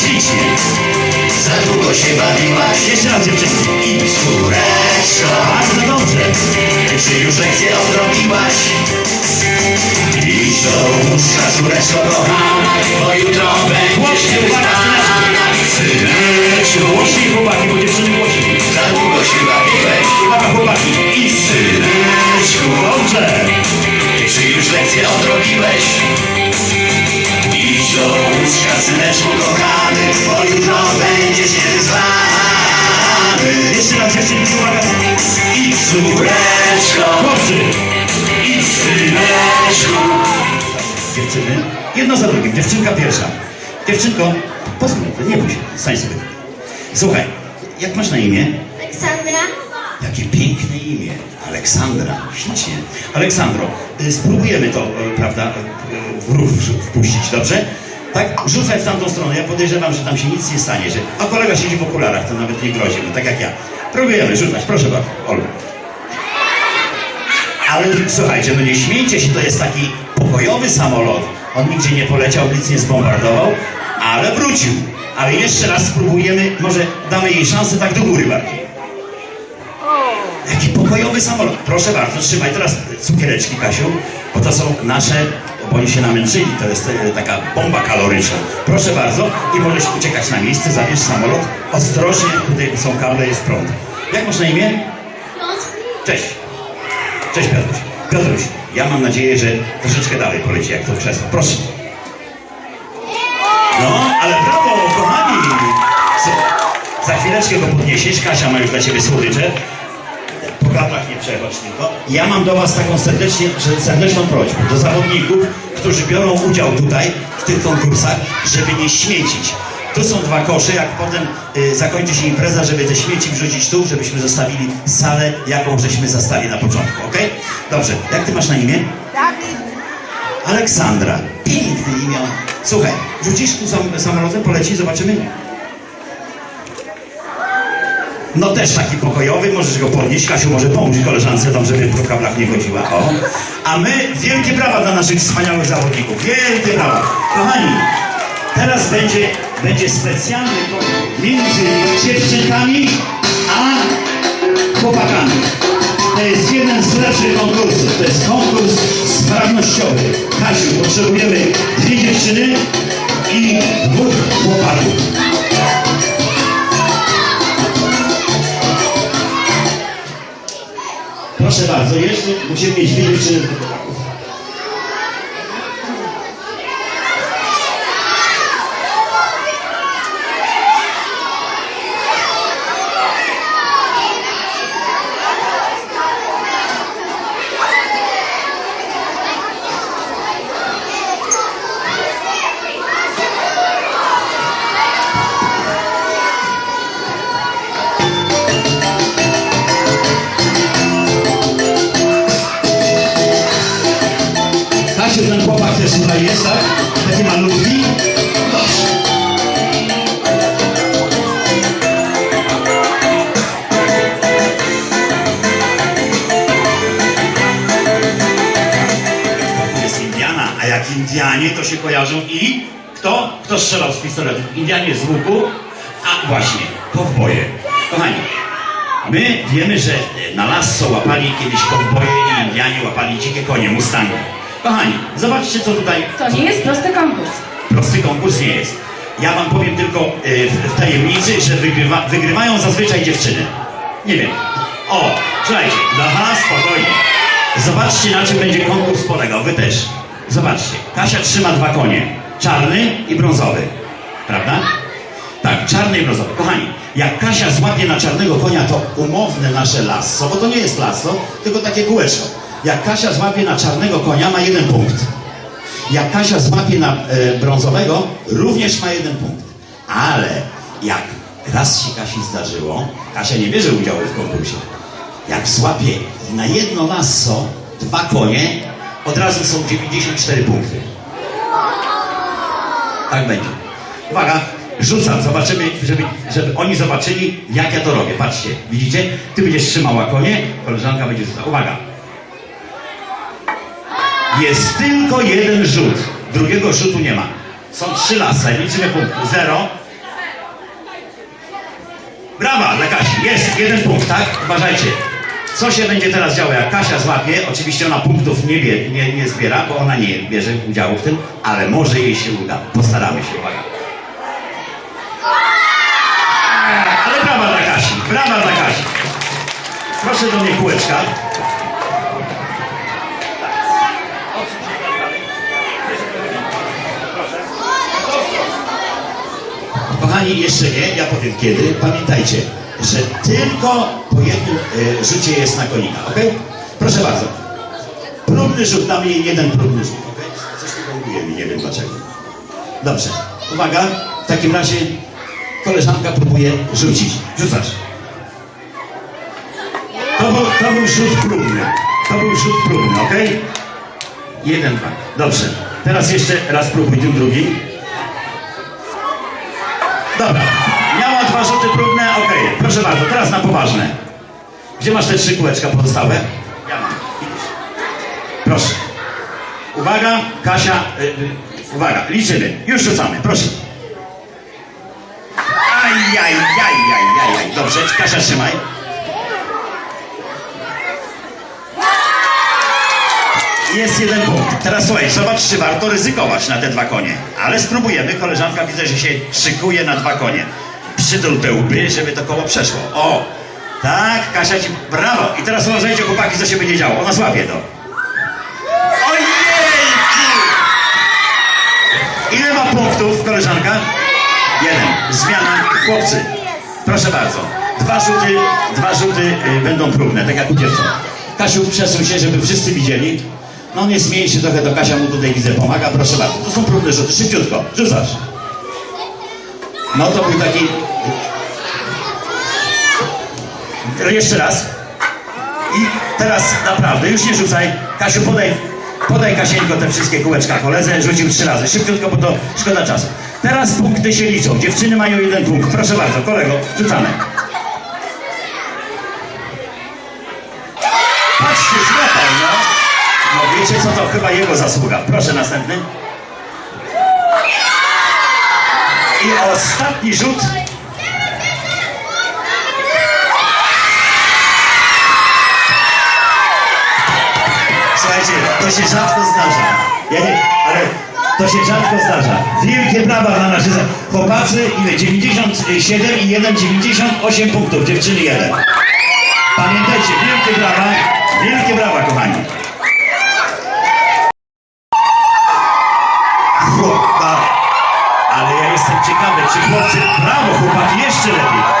Ślicznie. Za długo się bawiłaś. Jeszcze raz dziewczynki. I córeczko. Bardzo dobrze. Czy już lekcję odrobiłaś? Idź do łóżka, córeczko kochana, bo jutro będziesz wyspana. Syneczku, Głośniej chłopaki, bo dziewczyny głośniej. za długo się bawiłeś. Uwaga chłopaki. Łóżka, syneczku kochany, bo jutro będziesz niewyzwany. Jeszcze raz dziewczynki, uwaga. I córeczko, Chłopcy. i syneczku. Dziewczyny. Jedno za drugim. Dziewczynka pierwsza. Dziewczynko, pozwól, nie bój się. Stań sobie. Słuchaj, jak masz na imię? Aleksandra? Jakie piękne imię. Aleksandra. Ślicznie. Aleksandro, y, spróbujemy to, y, prawda, y, w- wpuścić, dobrze? Tak, rzucaj w tamtą stronę. Ja podejrzewam, że tam się nic nie stanie. Że... A kolega siedzi w okularach, to nawet nie grozi, no tak jak ja. Próbujemy rzucać, proszę bardzo. Olga. Ale słuchajcie, no nie śmiejcie się, to jest taki pokojowy samolot. On nigdzie nie poleciał, nic nie zbombardował, ale wrócił. Ale jeszcze raz spróbujemy, może damy jej szansę tak do góry bardziej. Jaki pokojowy samolot. Proszę bardzo, trzymaj teraz cukiereczki, Kasiu, bo to są nasze, bo oni się namęczyli, to jest e, taka bomba kaloryczna. Proszę bardzo i możesz uciekać na miejsce, zabierz samolot. Ostrożnie, tutaj są kable, jest prąd. Jak masz na imię? Cześć. Cześć Piotruś. Piotruś, ja mam nadzieję, że troszeczkę dalej poleci jak to krzesło. Proszę. No, ale brawo, kochani. Za chwileczkę go podniesiesz. Kasia ma już dla ciebie słodycze. Po kablach nie przechodź tylko. Ja mam do was taką serdecznie, serdeczną prośbę do zawodników, którzy biorą udział tutaj w tych konkursach, żeby nie śmiecić. Tu są dwa kosze, jak potem y, zakończy się impreza, żeby te śmieci wrzucić tu, żebyśmy zostawili salę, jaką żeśmy zastali na początku, ok? Dobrze, jak ty masz na imię? Tak. Aleksandra. Piękne imię. Słuchaj, rzucisz tu sam, samolotem, poleci, zobaczymy? No też taki pokojowy, możesz go podnieść. Kasiu może pomóż koleżance tam, żeby po kablach nie chodziła. O. A my wielkie brawa dla naszych wspaniałych zawodników. Wielkie brawa. Kochani, teraz będzie, będzie specjalny konkurs między dziewczynkami a chłopakami. To jest jeden z lepszych konkursów. To jest konkurs sprawnościowy. Kasiu, potrzebujemy dwie dziewczyny i dwóch chłopaków. Proszę bardzo, jeszcze musimy mieć dwie dziewczyny tak? Taki malutki. Jest Indiana, a jak Indianie to się kojarzą i kto? Kto strzelał z pistoletu? Indianie z łuku, a właśnie, kowboje. Kochani, my wiemy, że na lasso łapali kiedyś kowboje i Indianie łapali dzikie konie, mustangi. Kochani, zobaczcie co tutaj To nie jest prosty konkurs. prosty konkurs nie jest. Ja wam powiem tylko y, w, w tajemnicy, że wygrywa, wygrywają zazwyczaj dziewczyny. Nie wiem. O, słuchajcie, aha, spokojnie. Zobaczcie na czym będzie konkurs polegał, wy też. Zobaczcie, Kasia trzyma dwa konie, czarny i brązowy. Prawda? Tak, czarny i brązowy. Kochani, jak Kasia złapie na czarnego konia, to umowne nasze lasso, bo to nie jest lasso, tylko takie kółeczko. Jak Kasia złapie na czarnego konia, ma jeden punkt. Jak Kasia złapie na e, brązowego, również ma jeden punkt. Ale jak raz się Kasi zdarzyło, Kasia nie bierze udziału w konkursie. Jak złapie na jedno lasso dwa konie, od razu są 94 punkty. Tak będzie. Uwaga, rzucam, zobaczymy, żeby, żeby oni zobaczyli, jak ja to robię. Patrzcie, widzicie? Ty będziesz trzymała konie, koleżanka będzie rzucała. Uwaga. Jest tylko jeden rzut. Drugiego rzutu nie ma. Są trzy lasy, liczymy punkty. Zero. Brawa dla Kasi. Jest, jeden punkt, tak? Uważajcie. Co się będzie teraz działo, jak Kasia złapie? Oczywiście ona punktów nie, bie, nie, nie zbiera, bo ona nie bierze udziału w tym, ale może jej się uda. Postaramy się, uwaga. Ale brawa dla Kasi, brawa dla Kasi. Proszę do mnie kółeczka. Kochani, jeszcze nie, ja powiem kiedy. Pamiętajcie, że tylko po jednym e, rzucie jest na konika, ok? Proszę bardzo. Próbny rzut, damy jej jeden próbny rzut, ok? Coś tu kombinujemy, nie wiem dlaczego. Dobrze, uwaga, w takim razie koleżanka próbuje rzucić. Rzucasz. To był, to był rzut próbny. To był rzut próbny, ok? Jeden, dwa. Dobrze. Teraz jeszcze raz próbuj tym drugim. Dobra. Miała dwa rzuty próbne, okej. Proszę bardzo, teraz na poważne. Gdzie masz te trzy kółeczka pozostałe? Ja mam. Proszę. Uwaga, Kasia. Y, y, uwaga, liczymy. Już rzucamy, proszę. Aj, aj, aj, aj, aj, aj. Dobrze, Kasia, trzymaj. Jest jeden punkt. Teraz słuchaj, zobacz, czy warto ryzykować na te dwa konie. Ale spróbujemy. Koleżanka widzę, że się szykuje na dwa konie. Przydul te łby, żeby to koło przeszło. O! Tak, Kasia ci... Brawo! I teraz uważajcie, chłopaki, co się będzie działo. Ona złapie to. Ojej! Ile ma punktów koleżanka? Jeden. Zmiana. Chłopcy, proszę bardzo. Dwa rzuty, dwa rzuty y, będą próbne, tak jak u dziewcząt. Kasiu, przesuń się, żeby wszyscy widzieli. No on jest mniejszy trochę, to Kasia mu tutaj widzę pomaga. Proszę bardzo. To są próbne rzuty. Szybciutko. Rzucasz. No to był taki... Jeszcze raz. I teraz naprawdę, już nie rzucaj. Kasiu, podaj, podaj Kasieńko te wszystkie kółeczka koledze. Rzucił trzy razy. Szybciutko, bo to szkoda czasu. Teraz punkty się liczą. Dziewczyny mają jeden punkt. Proszę bardzo, kolego, rzucamy. Patrzcie, złapał, no. No wiecie co, to chyba jego zasługa. Proszę, następny. I ostatni rzut. Słuchajcie, to się rzadko zdarza. Ja nie, ale to się rzadko zdarza. Wielkie brawa dla naszych chłopacy. Ile? 97 i 1, 98 punktów. Dziewczyny 1. Pamiętajcie, wielkie brawa. Wielkie brawa, kochani. Czy chłopcy... Brawo, chłopaki, jeszcze lepiej.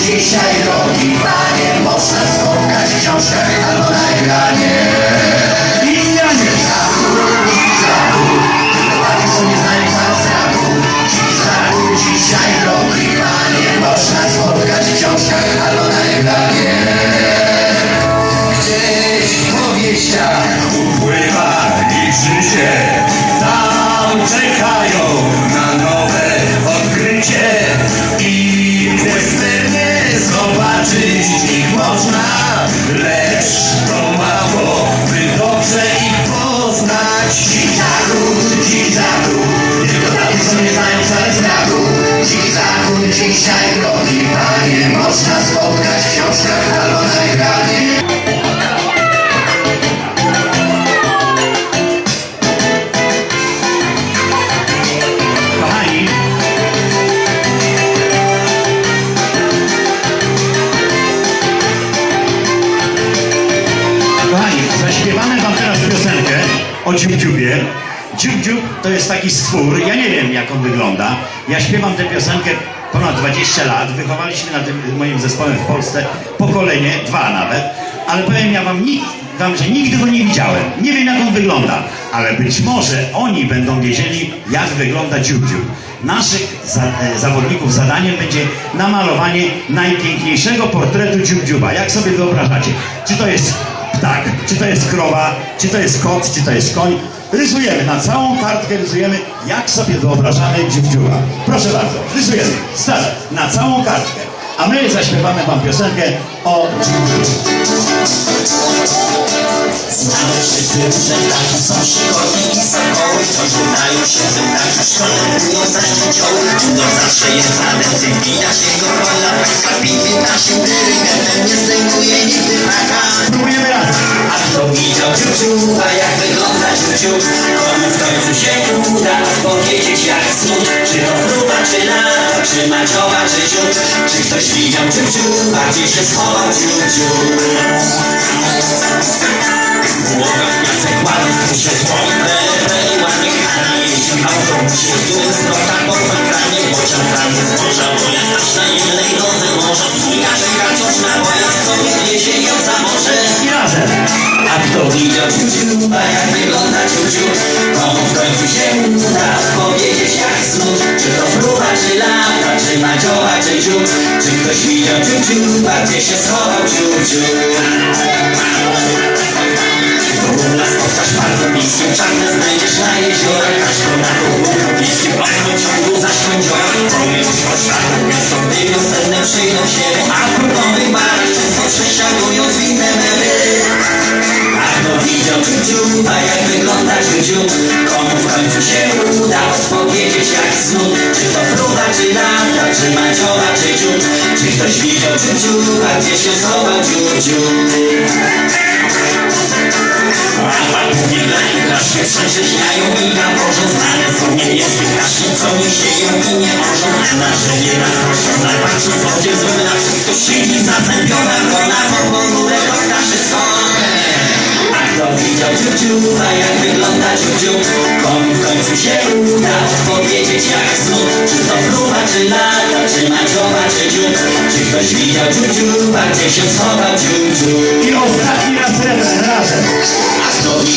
Dzisiaj drogi panie, można spotkać w książkach zaśpiewamy wam teraz piosenkę o Dziubdziubie. Dziubdziub to jest taki stwór, ja nie wiem jak on wygląda. Ja śpiewam tę piosenkę ponad 20 lat. Wychowaliśmy na tym moim zespołem w Polsce pokolenie, dwa nawet. Ale powiem ja wam, nikt, wam, że nigdy go nie widziałem. Nie wiem jak on wygląda, ale być może oni będą wiedzieli jak wygląda Dziubdziub. Naszych za, e, zawodników zadaniem będzie namalowanie najpiękniejszego portretu Dziubdziuba. Jak sobie wyobrażacie? Czy to jest ptak, czy to jest krowa, czy to jest kot, czy to jest koń? Rysujemy, na całą kartkę rysujemy, jak sobie wyobrażamy dziubdziuba. Proszę bardzo, rysujemy, start, na całą kartkę. A my zaśpiewamy wam piosenkę o. Znamy wszyscy różne ptaki, są przygody i sokoły Wciąż wydają się, że ptaki szkolerują za dzięcioły Czudor zawsze jest nadęty, widać jego rola pięknie naszym dziuciub Komu w końcu się uda powiedzieć jak snut Czy to próba, czy lata, czy maciowa, czy dziób Czy ktoś widział dziuciuba, gdzie się schował dziuciub Głowa w ładny, tu się i ładnie chali Jeździ w autobusie, w kraszki przeżyźniają i nawożą Znane są niebieskie kraszki, co nie sieją i nie A na drzewie rozproszona patrzy w wodzie zły Na wszystko siedzi zazębiona wrona Bo ponure ptaszy skąd a kto widział ciuciuba, jak wygląda ciuciub Komu w końcu się uda odpowiedzieć jak znów Czy to próba, czy lata, czy maciowa, czy dziób? Czy ktoś widział ciuciuba, gdzie się schował ciuciub I ostatni raz razem.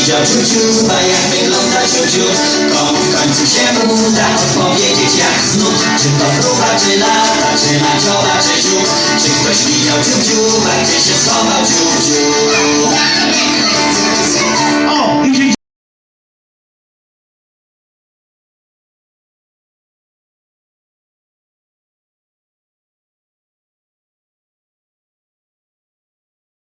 Widział ciuciuba, jak wygląda ciuciub Komu w końcu się uda odpowiedzieć jak znów? Czy to próba, czy lata, czy maciowa, czy dziób Czy ktoś widział ciuciuba, gdzie się schował ciuciub